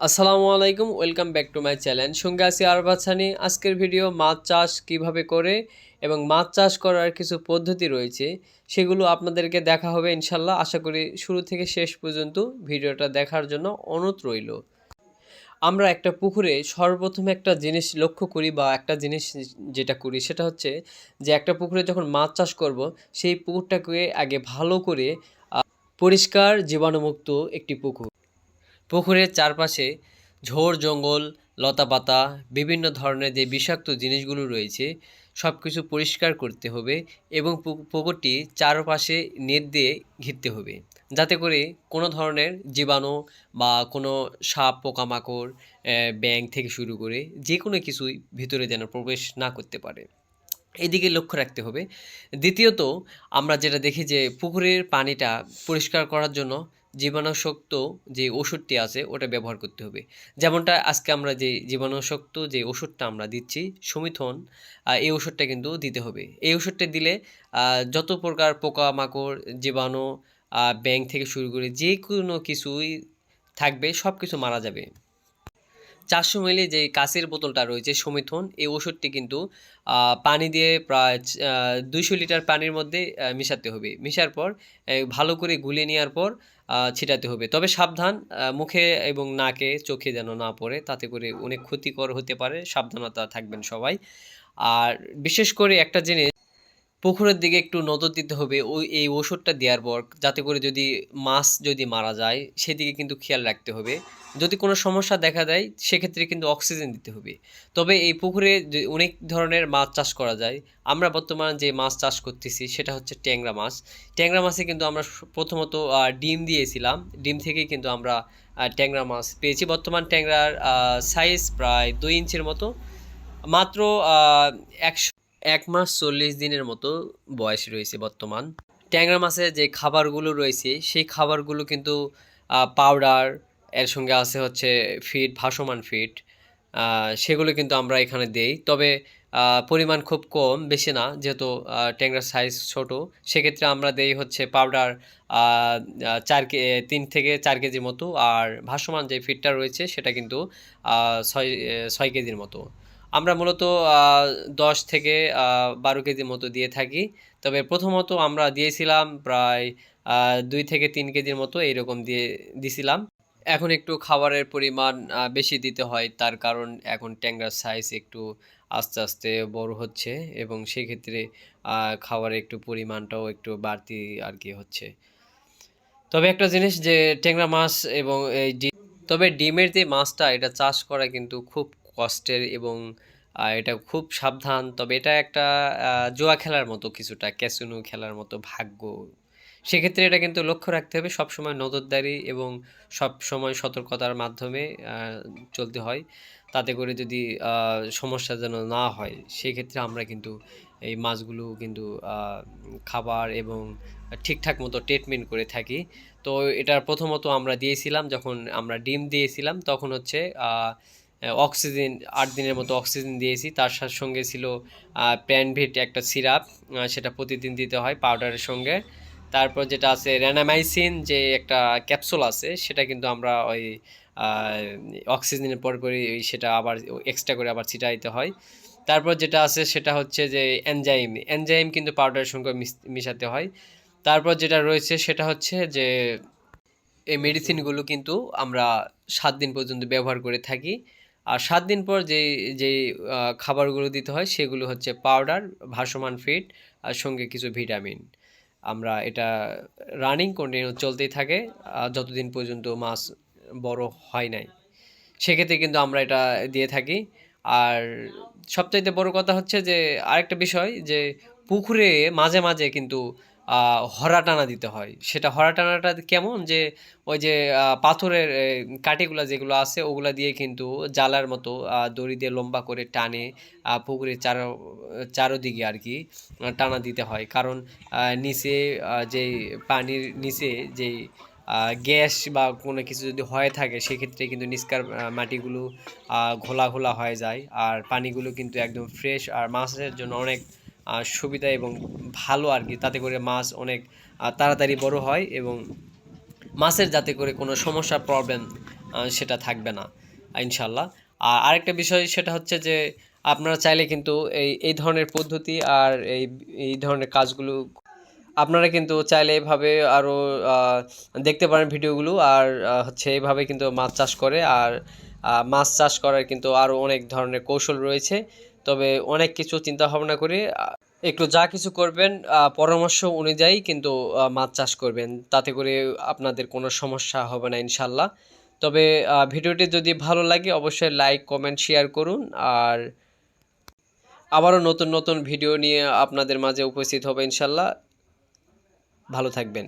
আসসালামু আলাইকুম, welcome back to my channel. সঙ্গে আছি আরবাদ সানি আজকের ভিডিও মাছ চাষ কীভাবে করে এবং মাছ চাষ করার কিছু পদ্ধতি রয়েছে, সেগুলো আপনাদেরকে দেখা হবে ইনশাল্লাহ। আশা করি শুরু থেকে শেষ পর্যন্ত ভিডিওটা দেখার জন্য অনুরোধ রইল। আমরা একটা পুকুরে সর্বপ্রথম একটা জিনিস লক্ষ্য করি বা একটা জিনিস যেটা করি, সেটা হচ্ছে যে একটা পুকুরে যখন মাছ চাষ করব, সেই পুকুরটাকে আগে ভালো করে পরিষ্কার জীবাণুমুক্ত একটি পুকুর। পুকুরের চারপাশে ঝোড় জঙ্গল, লতাপাতা, বিভিন্ন ধরনের যে বিষাক্ত জিনিসগুলো রয়েছে সব কিছু পরিষ্কার করতে হবে এবং পুকুরটি চারপাশে নেট দিয়ে ঘিরতে হবে। যাতে করে কোনো ধরনের জীবাণু বা কোনো সাপ, পোকামাকড় ব্যাঙ থেকে শুরু করে যে কোনো কিছুই ভিতরে যেন প্রবেশ না করতে পারে। এদিকে লক্ষ্য রাখতে হবে। দ্বিতীয়ত, আমরা যেটা দেখি যে পুকুরের পানিটা পরিষ্কার করার জন্য জীবাণুশক্ত যে ওষুধটি আছে, ওটা ব্যবহার করতে হবে। যেমনটা আজকে আমরা যে জীবাণুশক্ত যে ওষুধটা আমরা দিচ্ছি, সমিথন এই ওষুধটা কিন্তু দিতে হবে। এই ওষুধটা দিলে যত প্রকার পোকামাকড়, জীবাণু ব্যাঙ্ক ব্যাঙ থেকে শুরু করে যে কোনো কিছুই থাকবে সব কিছু মারা যাবে। চারশো মিলি যে কাঁচের বোতলটা রয়েছে সমিথন, এই ওষুধটি কিন্তু পানি দিয়ে প্রায় দুইশো লিটার পানির মধ্যে মিশাতে হবে। মিশার পর ভালো করে গুলে নেওয়ার পর ছিটাতে হবে। তবে সাবধান মুখে এবং নাকে, চোখে যেন না পড়ে, তাতে করে অনেক ক্ষতিকর হতে পারে। সাবধানতা থাকবেন সবাই। আর বিশেষ করে একটা জিনিস পুকুরের দিকে একটু নজর দিতে হবে, ওই, এই ওষুধটা দেওয়ার পর, যাতে করে যদি মাছ যদি মারা যায়, সেদিকে কিন্তু খেয়াল রাখতে হবে। যদি কোনো সমস্যা দেখা দেয়, সেক্ষেত্রে কিন্তু অক্সিজেন দিতে হবে। তবে এই পুকুরে অনেক ধরনের মাছ চাষ করা যায়, আমরা বর্তমানে যে মাছ চাষ করতেছি, সেটা হচ্ছে ট্যাংরা মাছ। ট্যাংরা মাছে কিন্তু আমরা প্রথমত ডিম দিয়েছিলাম। ডিম থেকেই কিন্তু আমরা ট্যাংরা মাছ পেয়েছি। বর্তমান ট্যাংরার সাইজ প্রায় দুই ইঞ্চির মতো। মাত্র একশো এক মাস চল্লিশ দিনের মতো বয়স রয়েছে বর্তমান। ট্যাংরা মাছের যে খাবারগুলো রয়েছে, সেই খাবারগুলো কিন্তু পাউডার এর সঙ্গে আছে হচ্ছে ফিড ভাসমান ফিড সেগুলো কিন্তু আমরা এখানে দেই। তবে পরিমাণ খুব কম, বেশি না, যেহেতু ট্যাংরার সাইজ ছোট, সেক্ষেত্রে আমরা দেই হচ্ছে পাউডার চার কে, তিন থেকে চার কেজি মতো, আর ভাসমান যে ফিডটা রয়েছে, সেটা কিন্তু ছয় ছয় কেজির মতো। আমরা মূলত দশ থেকে বারো কেজি মতো দিয়ে থাকি। তবে প্রথমত আমরা দিয়েছিলাম প্রায় দুই থেকে তিন কেজির মতো এইরকম দিয়ে দিছিলাম। এখন একটু খাবারের পরিমাণ বেশি দিতে হয়, তার কারণ এখন ট্যাংরার সাইজ একটু আস্তে আস্তে বড় হচ্ছে এবং সেক্ষেত্রে খাবারের একটু পরিমাণটাও একটু বাড়তি আর কি হচ্ছে। তবে একটা জিনিস যে, ট্যাংরা মাছ এবং এই তবে ডিমের যে মাছটা, এটা চাষ করা কিন্তু খুব কষ্টের এবং এটা খুব সাবধান। তবে এটা একটা জুয়া খেলার মতো কিছুটা, ক্যাসিনো খেলার মতো ভাগ্য। সেক্ষেত্রে এটা কিন্তু লক্ষ্য রাখতে হবে, সবসময় নজরদারি এবং সব সময় সতর্কতার মাধ্যমে চলতে হয়। তাতে করে যদি সমস্যা যেন না হয়, সেক্ষেত্রে আমরা কিন্তু এই মাছগুলো কিন্তু খাবার এবং ঠিকঠাক মতো ট্রিটমেন্ট করে থাকি। তো এটার প্রথমত আমরা দিয়েছিলাম, যখন আমরা ডিম দিয়েছিলাম, তখন হচ্ছে অক্সিজেন, আট দিনের মতো অক্সিজেন দিয়েছি। তার সঙ্গে ছিল প্যানভিট একটা সিরাপ সেটা প্রতিদিন দিতে হয় পাউডারের সঙ্গে। তারপর যেটা আছে র্যানামাইসিন যে একটা ক্যাপসুল আছে, সেটা কিন্তু আমরা ওই অক্সিজেনের পর করে সেটা আবার এক্সট্রা করে আবার ছিটাইতে হয়। তারপর যেটা আছে, সেটা হচ্ছে যে এনজাইম এনজাইম কিন্তু পাউডারের সঙ্গে মিশ- মিশাতে হয়। তারপর যেটা রয়েছে, সেটা হচ্ছে যে, এই মেডিসিনগুলো কিন্তু আমরা সাত দিন পর্যন্ত ব্যবহার করে থাকি। আর সাত দিন পর যে যে খাবারগুলো দিতে হয় সেগুলো হচ্ছে পাউডার ভাসমান ফিড আর সঙ্গে কিছু ভিটামিন আমরা এটা রানিং কন্টিনিউ চলতেই থাকে যতদিন পর্যন্ত মাছ বড় হয় নাই। সেক্ষেত্রে কিন্তু আমরা এটা দিয়ে থাকি। আর সবচাইতে বড় কথা হচ্ছে যে, আরেকটা বিষয় যে, পুকুরে মাঝে মাঝে কিন্তু হরা টানা দিতে হয়। সেটা হরা টানাটা কেমন যে ওই যে পাথরের এ, কাঠিগুলা যেগুলো আছে ওগুলো দিয়ে কিন্তু জালার মতো দড়ি দিয়ে লম্বা করে টানে পুকুরের চারো চারোদিকে আর কি টানা দিতে হয়। কারণ নিচে যে পানির নিচে যে গ্যাস বা কোনো কিছু যদি হয়ে থাকে সেক্ষেত্রে কিন্তু নিষ্কার মাটিগুলো ঘোলা ঘোলা হয়ে যায়। আর পানিগুলো কিন্তু একদম ফ্রেশ আর মাছের জন্য অনেক সুবিধা এবং ভালো আর কি। তাতে করে মাছ অনেক তাড়াতাড়ি বড় হয় এবং মাছের যাতে করে কোনো সমস্যা প্রবলেম সেটা থাকবে না ইনশাল্লাহ আর আরেকটা বিষয় সেটা হচ্ছে যে, আপনারা চাইলে কিন্তু এই এই ধরনের পদ্ধতি আর এই এই ধরনের কাজগুলো, আপনারা কিন্তু চাইলে এভাবে আরও দেখতে পারেন ভিডিওগুলো আর হচ্ছে এইভাবে কিন্তু মাছ চাষ করে আর মাছ চাষ করার কিন্তু আরও অনেক ধরনের কৌশল রয়েছে। তবে অনেক কিছু চিন্তা ভাবনা করে একটু যা কিছু করবেন পরামর্শ অনুযায়ী কিন্তু মাছ চাষ করবেন। তাতে করে আপনাদের কোনো সমস্যা হবে না ইনশাল্লাহ তবে ভিডিওটি যদি ভালো লাগে অবশ্যই লাইক, কমেন্ট, শেয়ার করুন। আর আবারও নতুন নতুন ভিডিও নিয়ে আপনাদের মাঝে উপস্থিত হবে ইনশাল্লাহ ভালো থাকবেন।